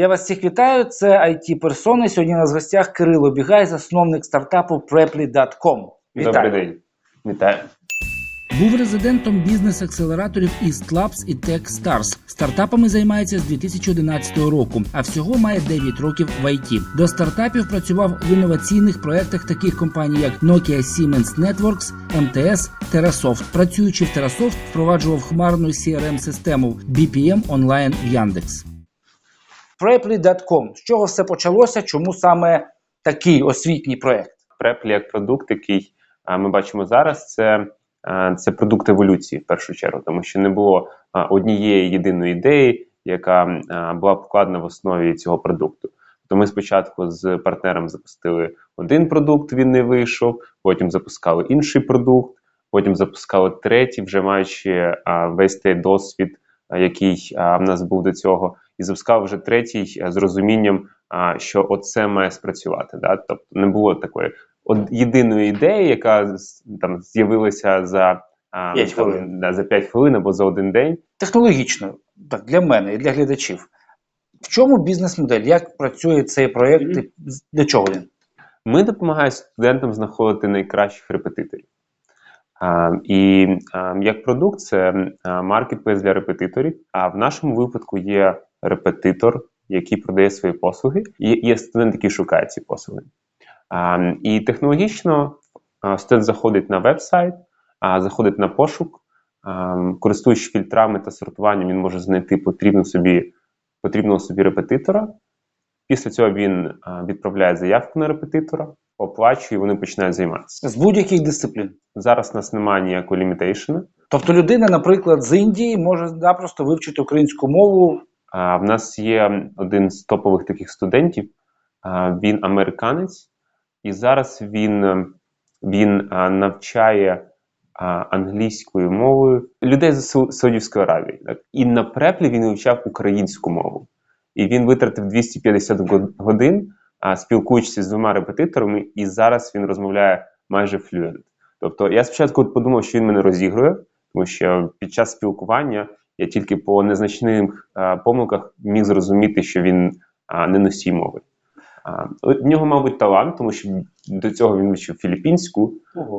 Я вас всіх вітаю. Це it персони. Сьогодні у нас в гостях Кирило Бігай, засновник стартапу Preply.com. Вітаю. Добрий день. Вітаю. Був резидентом бізнес-акселераторів East Labs і TechStars. Стартапами займається з 2011 року, а всього має 9 років в IT. До стартапів працював в інноваційних проєктах таких компаній, як Nokia Siemens Networks, MTS, Terrasoft. Працюючи в Terrasoft, впроваджував хмарну CRM-систему BPM Online в Яндекс. Preply.com. З чого все почалося? Чому саме такий освітній проєкт? Преплі як продукт, який ми бачимо зараз, це, це продукт еволюції в першу чергу, тому що не було однієї єдиної ідеї, яка була покладена в основі цього продукту. То ми спочатку з партнером запустили один продукт, він не вийшов, потім запускали інший продукт, потім запускали третій, вже маючи а, весь той досвід, який а, в нас був до цього, і запускав вже третій з розумінням, що оце має спрацювати. Да? Тобто не було такої от єдиної ідеї, яка там з'явилася за а, П'ять там, хвилин. Да, за 5 хвилин або за один день. Технологічно, так, для мене і для глядачів. В чому бізнес-модель? Як працює цей проєкт? Мгм. і Для чого він? Ми допомагаємо студентам знаходити найкращих репетиторів. А, і а, як продукт, це маркетплейс для репетиторів. А в нашому випадку є репетитор, який продає свої послуги, і є студент, який шукає ці послуги. А, і технологічно студент заходить на веб-сайт, заходить на пошук, користуючись фільтрами та сортуванням, він може знайти потрібну собі, потрібного собі репетитора. Після цього він відправляє заявку на репетитора, оплачує, і вони починають займатися. З будь-яких дисциплін. Зараз у нас немає ніякого лімітейшена. Тобто людина, наприклад, з Індії може запросто вивчити українську мову. А в нас є один з топових таких студентів. Він американець, і зараз він, він навчає англійською мовою людей з Сау- Саудівської Аравії. Так? І на преплі він вивчав українську мову. І він витратив 250 годин, спілкуючись з двома репетиторами, і зараз він розмовляє майже флюент. Тобто я спочатку подумав, що він мене розігрує, тому що під час спілкування я тільки по незначних помилках міг зрозуміти, що він не носій мови. В нього, мабуть, талант, тому що до цього він вивчив філіппінську,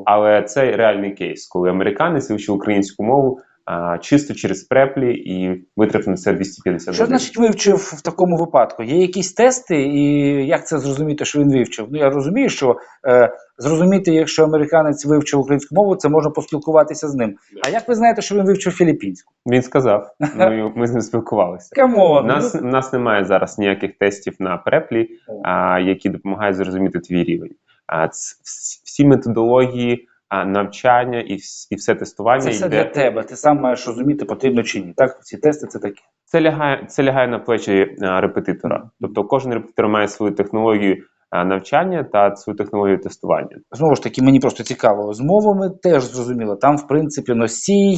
але це реальний кейс, коли американець вивчив українську мову а, чисто через преплі і витратив на це 250 Що значить вивчив в такому випадку? Є якісь тести, і як це зрозуміти, що він вивчив? Ну я розумію, що е, зрозуміти, якщо американець вивчив українську мову, це можна поспілкуватися з ним. А як ви знаєте, що він вивчив філіппінську? Він сказав, ми, ми з ним спілкувалися. Камон! У нас, у нас немає зараз ніяких тестів на преплі, а, які допомагають зрозуміти твій рівень. А, ц- всі методології навчання і, і все тестування Це все йде. для тебе. Ти сам маєш розуміти, потрібно чи ні. Так, ці тести це такі. Це лягає, це лягає на плечі репетитора. Тобто кожен репетитор має свою технологію навчання та свою технологію тестування. Знову ж таки, мені просто цікаво. З мовами теж зрозуміло. Там, в принципі, носій,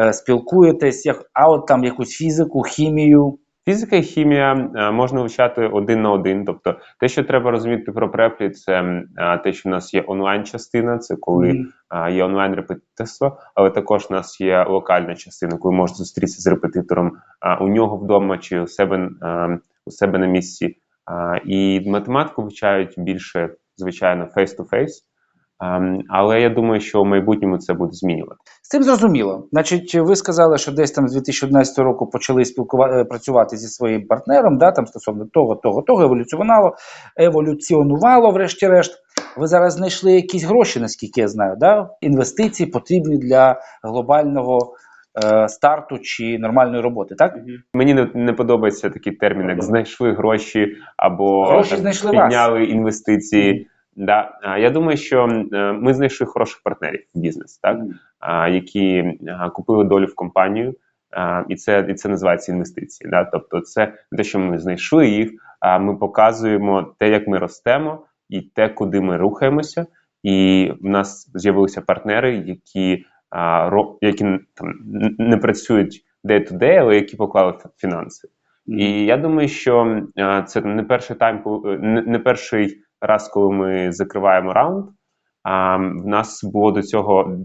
е, спілкуєтесь, як, а от там якусь фізику, хімію. Фізика і хімія можна вивчати один на один. Тобто, те, що треба розуміти про преплі, це те, що в нас є онлайн-частина, це коли є онлайн репетиторство, але також у нас є локальна частина, коли можна зустрітися з репетитором у нього вдома чи у себе, у себе на місці. І математику вивчають більше, звичайно, face-to-face. А, але я думаю, що в майбутньому це буде змінювати. З цим зрозуміло. Значить, ви сказали, що десь там з 2011 року почали спілкувати працювати зі своїм партнером, да, там стосовно того, того, того, еволюціонувало, еволюціонувало, врешті-решт. Ви зараз знайшли якісь гроші, наскільки я знаю, да? інвестиції потрібні для глобального е, старту чи нормальної роботи, так? Мені не, не подобається такий термін, як знайшли гроші або Гроші там, знайшли вас. підняли інвестиції. Да. Я думаю, що е, ми знайшли хороших партнерів в бізнес, так? а, які купили долю в компанію, і це і це називається інвестиції. Да? Тобто, це те, що ми знайшли їх, а ми показуємо те, як ми ростемо, і те, куди ми рухаємося. І в нас з'явилися партнери, які, які там не працюють day-to-day, але які поклали фінанси. І я думаю, що це не перший тайм, не, не перший раз, коли ми закриваємо раунд. А, в нас було до цього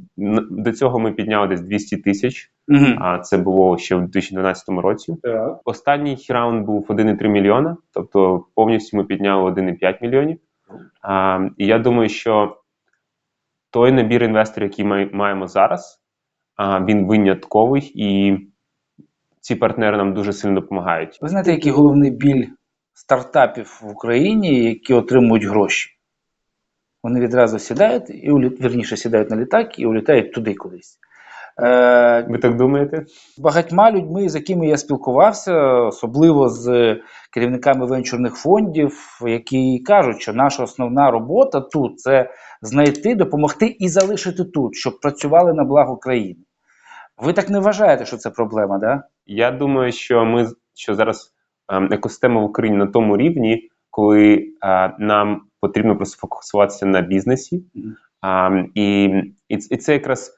до цього ми підняли десь 200 тисяч. Угу. А це було ще в 2012 році. Так. Останній раунд був 1,3 мільйона, тобто повністю ми підняли 1,5 мільйонів. А, і я думаю, що той набір інвесторів, який ми маємо зараз, а, він винятковий, і ці партнери нам дуже сильно допомагають. Ви знаєте, який головний біль стартапів в Україні, які отримують гроші? Вони відразу сідають і вірніше сідають на літак і улітають туди кудись. Е, Ви так думаєте? багатьма людьми, з якими я спілкувався, особливо з керівниками венчурних фондів, які кажуть, що наша основна робота тут це знайти, допомогти і залишити тут, щоб працювали на благо країни. Ви так не вважаєте, що це проблема, да? Я думаю, що ми що зараз екосистема в Україні на тому рівні, коли е, нам потрібно просто фокусуватися на бізнесі. Мгм. І, і, і це якраз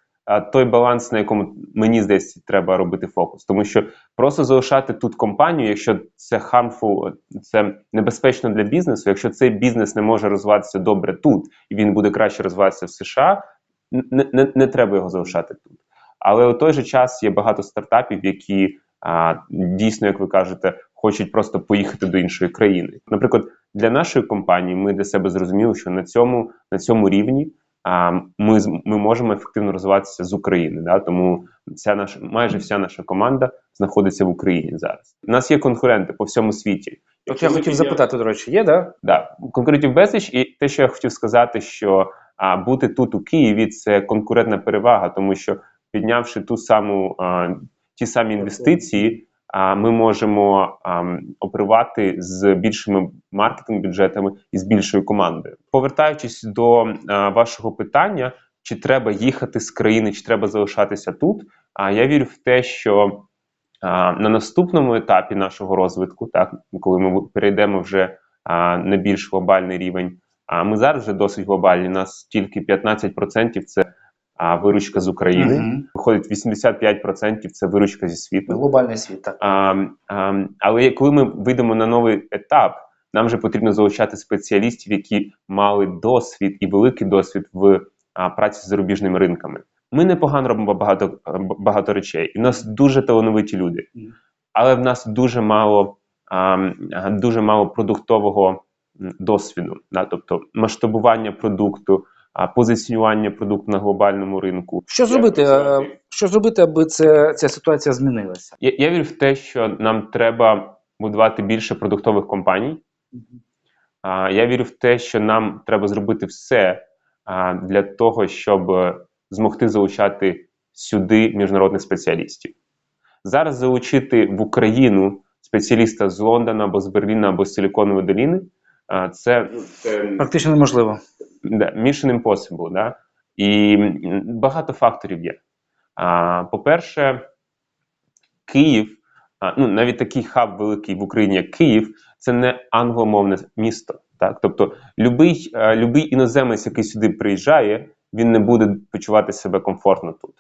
той баланс, на якому мені здається, треба робити фокус. Тому що просто залишати тут компанію, якщо це harmful, це небезпечно для бізнесу, якщо цей бізнес не може розвиватися добре тут, і він буде краще розвиватися в США, не, не, не треба його залишати тут. Але у той же час є багато стартапів, які а, дійсно, як ви кажете, хочуть просто поїхати до іншої країни. Наприклад, для нашої компанії ми для себе зрозуміли, що на цьому, на цьому рівні а, ми, ми можемо ефективно розвиватися з України. Да? Тому вся наша, майже вся наша команда знаходиться в Україні зараз. У нас є конкуренти по всьому світі. От я хотів запитати, до речі, є, да? Да, конкурентів безліч, і те, що я хотів сказати, що а, бути тут у Києві це конкурентна перевага, тому що піднявши ту саму а, ті самі інвестиції, ми можемо оперувати з більшими маркетинг бюджетами і з більшою командою. Повертаючись до вашого питання, чи треба їхати з країни, чи треба залишатися тут? А я вірю в те, що на наступному етапі нашого розвитку, так коли ми перейдемо вже на більш глобальний рівень. А ми зараз вже досить глобальні. У нас тільки 15% це а, виручка з України. Мгм. Виходить 85% це виручка зі світу. Глобальний світ, так. А, а, але коли ми вийдемо на новий етап, нам вже потрібно залучати спеціалістів, які мали досвід і великий досвід в а, праці з зарубіжними ринками. Ми непогано робимо багато, багато речей, і в нас дуже талановиті люди, але в нас дуже мало, а, дуже мало продуктового досвіду, да? тобто масштабування продукту, позиціонування продукту на глобальному ринку. Що зробити, е, що зробити, аби це, ця ситуація змінилася? Я, я вірю в те, що нам треба будувати більше продуктових компаній. А, я вірю в те, що нам треба зробити все а, для того, щоб е, змогти залучати сюди міжнародних спеціалістів. Зараз залучити в Україну спеціаліста з Лондона або з Берліна або з Силіконової доліни. Це, це Практично неможливо. Да, mission impossible, да? І багато факторів є. А, по-перше, Київ, а, ну навіть такий хаб великий в Україні, як Київ, це не англомовне місто. Так? Тобто, любий, е, любий іноземець, який сюди приїжджає, він не буде почувати себе комфортно тут.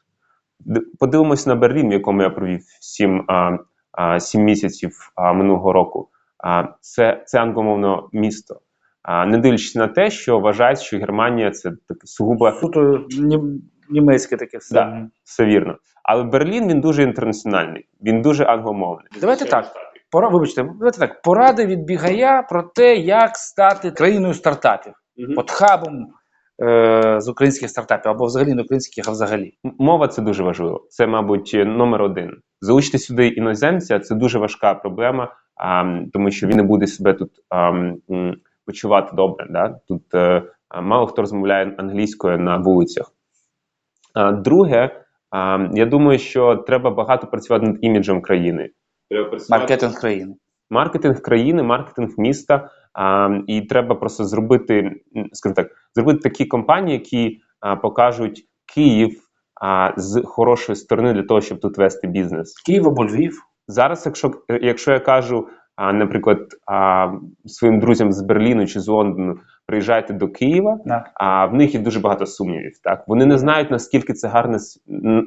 Подивимось на Берлін, в якому я провів сім, а, а, сім місяців а, минулого року. А, це, це англомовне місто. А, не дивлячись на те, що вважають, що Германія це таке сугубо Суто німецьке таке все. Да. все вірно. Але Берлін він дуже інтернаціональний, він дуже англомовний. Давайте так. Пора, вибачте, давайте так. Поради від бігая про те, як стати країною стартапів. Мгм. От хабом е, з українських стартапів, або взагалі не українських, а взагалі. Мова це дуже важливо. Це, мабуть, номер один. Залучити сюди іноземця це дуже важка проблема, а, м, тому що він не буде себе тут а, м, м, почувати добре. Да? Тут е, мало хто розмовляє англійською на вулицях. А, друге, а, я думаю, що треба багато працювати над іміджем країни. Треба працювати Маркетинг країни. маркетинг країни, маркетинг міста. А, і треба просто зробити, скажімо так, зробити такі компанії, які а, покажуть Київ а, з хорошої сторони для того, щоб тут вести бізнес. Київ або Львів. Зараз, якщо, якщо я кажу, а, наприклад, а, своїм друзям з Берліну чи з Лондону, приїжджайте до Києва, а в них є дуже багато сумнівів. Так вони не знають наскільки це гарне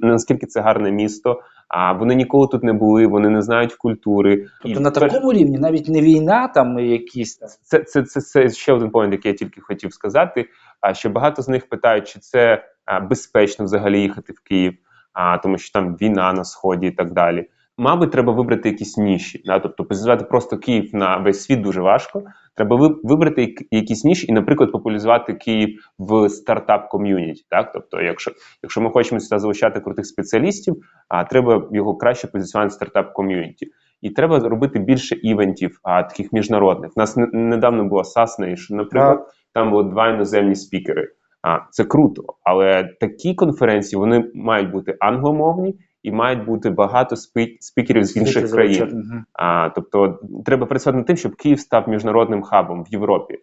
наскільки це гарне місто, А вони ніколи тут не були, вони не знають культури. Тобто І на пер- такому рівні навіть не війна, там якісь це, це, це, це ще один поінт, який я тільки хотів сказати. А що багато з них питають, чи це а, безпечно взагалі їхати в Київ, а, тому що там війна на сході і так далі. Мабуть, треба вибрати якісь ніші. Да? Тобто позиціонувати просто Київ на весь світ дуже важко. Треба ви- вибрати якісь ніші і, наприклад, популяризувати Київ в стартап ком'юніті. Так, тобто, якщо, якщо ми хочемо сюди залучати крутих спеціалістів, а треба його краще позиціонувати в стартап ком'юніті. І треба робити більше івентів, а, таких міжнародних. У нас не- недавно була SAS Nation, наприклад, там було два іноземні спікери. А, це круто, але такі конференції вони мають бути англомовні і мають бути багато спі- спікерів з інших країн. Мгм. А, тобто треба працювати над тим, щоб Київ став міжнародним хабом в Європі.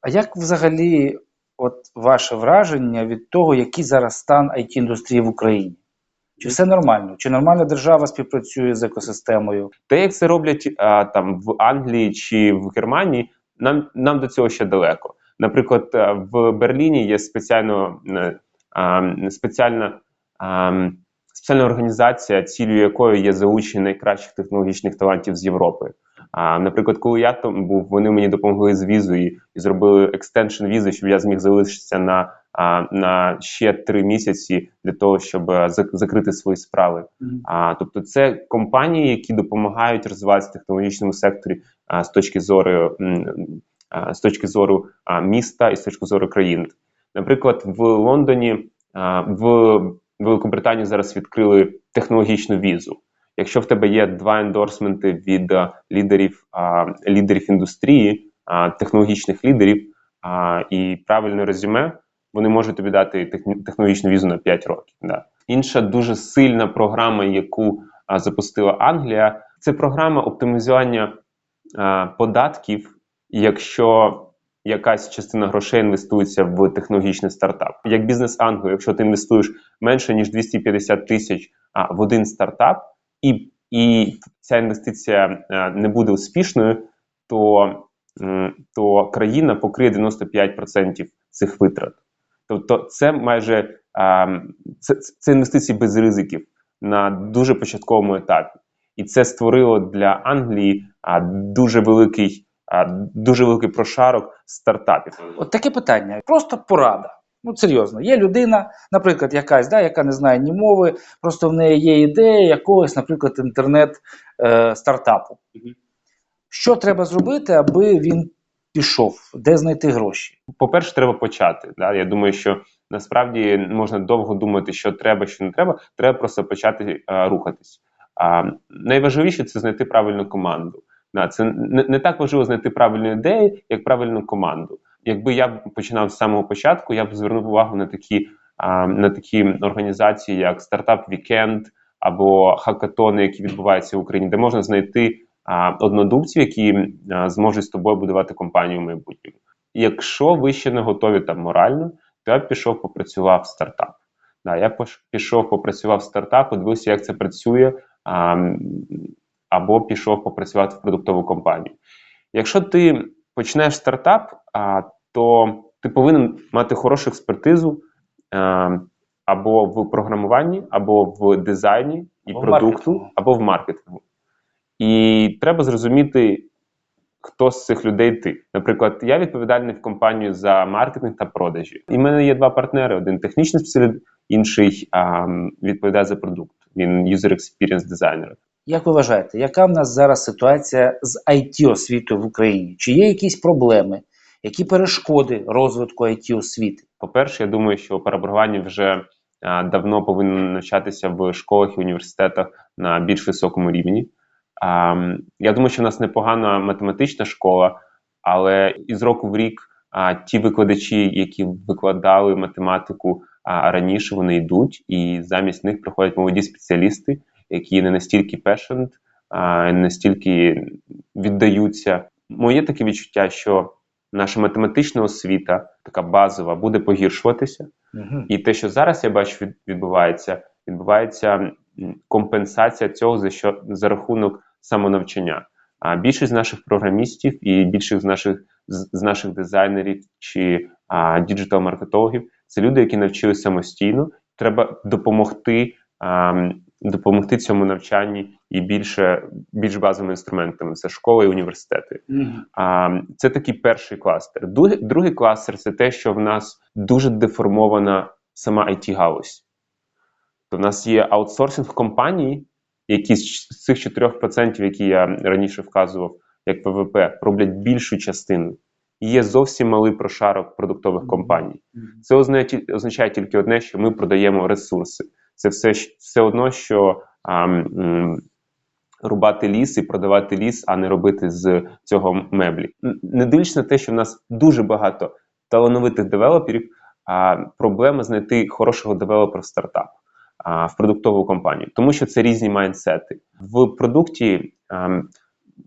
А як взагалі, от ваше враження від того, який зараз стан it індустрії в Україні? Чи все нормально? Чи нормальна держава співпрацює з екосистемою? Те, як це роблять а, там в Англії чи в Германії, нам, нам до цього ще далеко. Наприклад, в Берліні є спеціально а, спеціальна, а, спеціальна організація, цілею якої є залучення найкращих технологічних талантів з Європи. А, наприклад, коли я там був, вони мені допомогли з візою і зробили екстеншн візи, щоб я зміг залишитися на, а, на ще три місяці для того, щоб е, закрити свої справи. А, тобто, це компанії, які допомагають розвиватися в технологічному секторі а, з точки зору а, з точки зору а, міста і з точки зору країн. Наприклад, в Лондоні а, в Великобританії зараз відкрили технологічну візу. Якщо в тебе є два ендорсменти від лідерів а, лідерів індустрії, технологічних лідерів і правильне резюме, вони можуть тобі дати технологічну візу на 5 років. Да. Інша дуже сильна програма, яку запустила Англія, це програма оптимізування податків, якщо якась частина грошей інвестується в технологічний стартап. Як бізнес Англії, якщо ти інвестуєш менше ніж 250 тисяч в один стартап, і, і ця інвестиція а, не буде успішною, то, то країна покриє 95% цих витрат. Тобто, це майже це, це інвестиції без ризиків на дуже початковому етапі. І це створило для Англії дуже великий, дуже великий прошарок стартапів. От таке питання. Просто порада. Ну, серйозно, є людина, наприклад, якась, да, яка не знає ні мови, просто в неї є ідея якогось, наприклад, інтернет-стартапу. Мгм. Що треба зробити, аби він пішов? Де знайти гроші? По-перше, треба почати. Да? Я думаю, що насправді можна довго думати, що треба, що не треба. Треба просто почати а, рухатись. А, найважливіше це знайти правильну команду. Да, це не, не так важливо знайти правильну ідею, як правильну команду. Якби я починав з самого початку, я б звернув увагу на такі, а, на такі організації, як Стартап Вікенд або хакатони, які відбуваються в Україні, де можна знайти а, однодумців, які а, зможуть з тобою будувати компанію в майбутньому. Якщо ви ще не готові там морально, то я б пішов попрацював в стартап. Да, я пішов попрацював в стартап, подивився, як це працює, а, або пішов попрацювати в продуктову компанію. Якщо ти почнеш стартап, то ти повинен мати хорошу експертизу або в програмуванні, або в дизайні і Або продукту, маркетингу. або в маркетингу. І треба зрозуміти, хто з цих людей ти. Наприклад, я відповідальний в компанію за маркетинг та продажі. І в мене є два партнери: один технічний спеціаліст, інший а, відповідає за продукт. Він user experience дизайнер. Як ви вважаєте, яка в нас зараз ситуація з it освітою в Україні? Чи є якісь проблеми, які перешкоди розвитку it освіти? По-перше, я думаю, що перебрування вже давно повинно навчатися в школах і університетах на більш високому рівні. Я думаю, що в нас непогана математична школа, але із року в рік ті викладачі, які викладали математику раніше, вони йдуть, і замість них приходять молоді спеціалісти, які не настільки а, не настільки віддаються. Моє таке відчуття, що наша математична освіта, така базова, буде погіршуватися. Угу. І те, що зараз я бачу, відбувається, відбувається компенсація цього за що за рахунок самонавчання. А більшість з наших програмістів і більшість з наших з, наших дизайнерів чи діджитал-маркетологів це люди, які навчилися самостійно. Треба допомогти а, допомогти цьому навчанні і більше більш базовими інструментами це школи і університети. А, це такий перший кластер. Другий, другий кластер це те, що в нас дуже деформована сама it галузь То в нас є аутсорсинг компанії, які з цих 4%, які я раніше вказував, як ВВП, роблять більшу частину. І є зовсім малий прошарок продуктових компаній. Це означає тільки одне, що ми продаємо ресурси. Це все, все одно, що а, м, рубати ліс і продавати ліс, а не робити з цього меблі. Не дивлячись на те, що в нас дуже багато талановитих девелоперів, а проблема знайти хорошого девелопера в стартап. а, В продуктову компанію, тому що це різні майндсети. В продукті ем,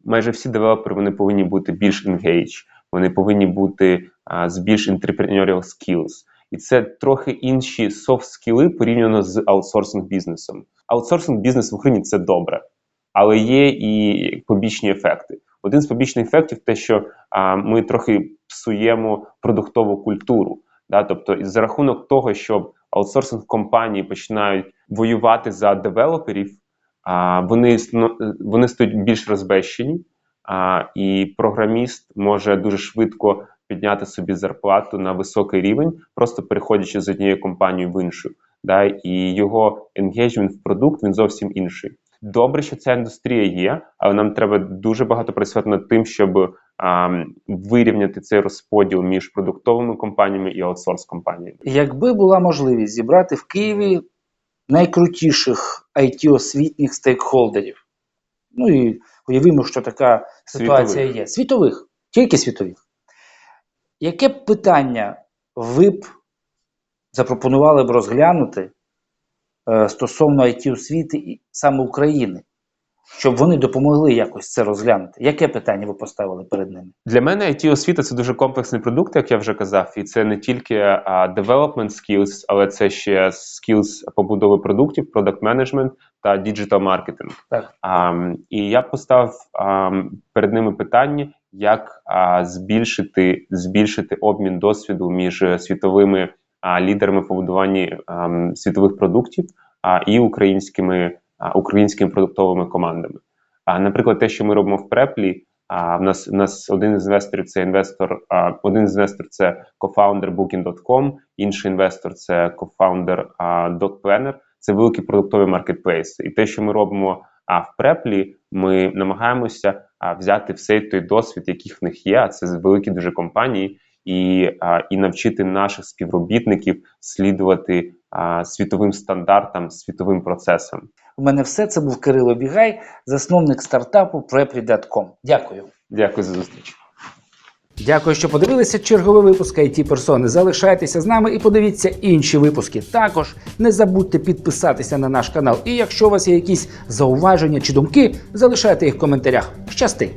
майже всі девелопери вони повинні бути більш engaged, вони повинні бути а, з більш entrepreneurial skills. І це трохи інші soft скіли порівняно з аутсорсинг бізнесом. Аутсорсинг бізнес в Україні це добре, але є і побічні ефекти. Один з побічних ефектів те, що а, ми трохи псуємо продуктову культуру. Да? Тобто, за рахунок того, що аутсорсинг компанії починають воювати за девелоперів, а, вони, вони стають більш розбещені, а, і програміст може дуже швидко підняти собі зарплату на високий рівень, просто переходячи з однієї компанії в іншу. Да? І його енгейджмент в продукт він зовсім інший. Добре, що ця індустрія є, але нам треба дуже багато працювати над тим, щоб а, вирівняти цей розподіл між продуктовими компаніями і аутсорс компаніями. Якби була можливість зібрати в Києві найкрутіших IT-освітніх стейкхолдерів, ну і уявімо, що така ситуація Світових. є. Світових, тільки світових. Яке б питання ви б запропонували б розглянути е, стосовно IT-освіти і саме України, щоб вони допомогли якось це розглянути? Яке питання ви поставили перед ними? Для мене it освіта це дуже комплексний продукт, як я вже казав, і це не тільки development skills, але це ще skills побудови продуктів, product management та digital marketing. Так. А, і я поставив а, перед ними питання, як а, збільшити, збільшити обмін досвіду між світовими а, лідерами в побудуванні а, світових продуктів а, і українськими, а, українськими продуктовими командами. А, наприклад, те, що ми робимо в Преплі, а в нас в нас один із інвесторів це інвестор. А, один з інвесторів це кофаундер Booking.com, інший інвестор це кофаундер DocPlanner. Це великі продуктові маркетплейси. І те, що ми робимо а, в Преплі, ми намагаємося а, взяти все той досвід, який в них є. А це великі дуже компанії, і, а, і навчити наших співробітників слідувати а, світовим стандартам, світовим процесам. У мене все це був Кирило Бігай, засновник стартапу Preply.com. Дякую. Дякую за зустріч. Дякую, що подивилися черговий випуск it персони. Залишайтеся з нами і подивіться інші випуски. Також не забудьте підписатися на наш канал. І якщо у вас є якісь зауваження чи думки, залишайте їх в коментарях. Щасти!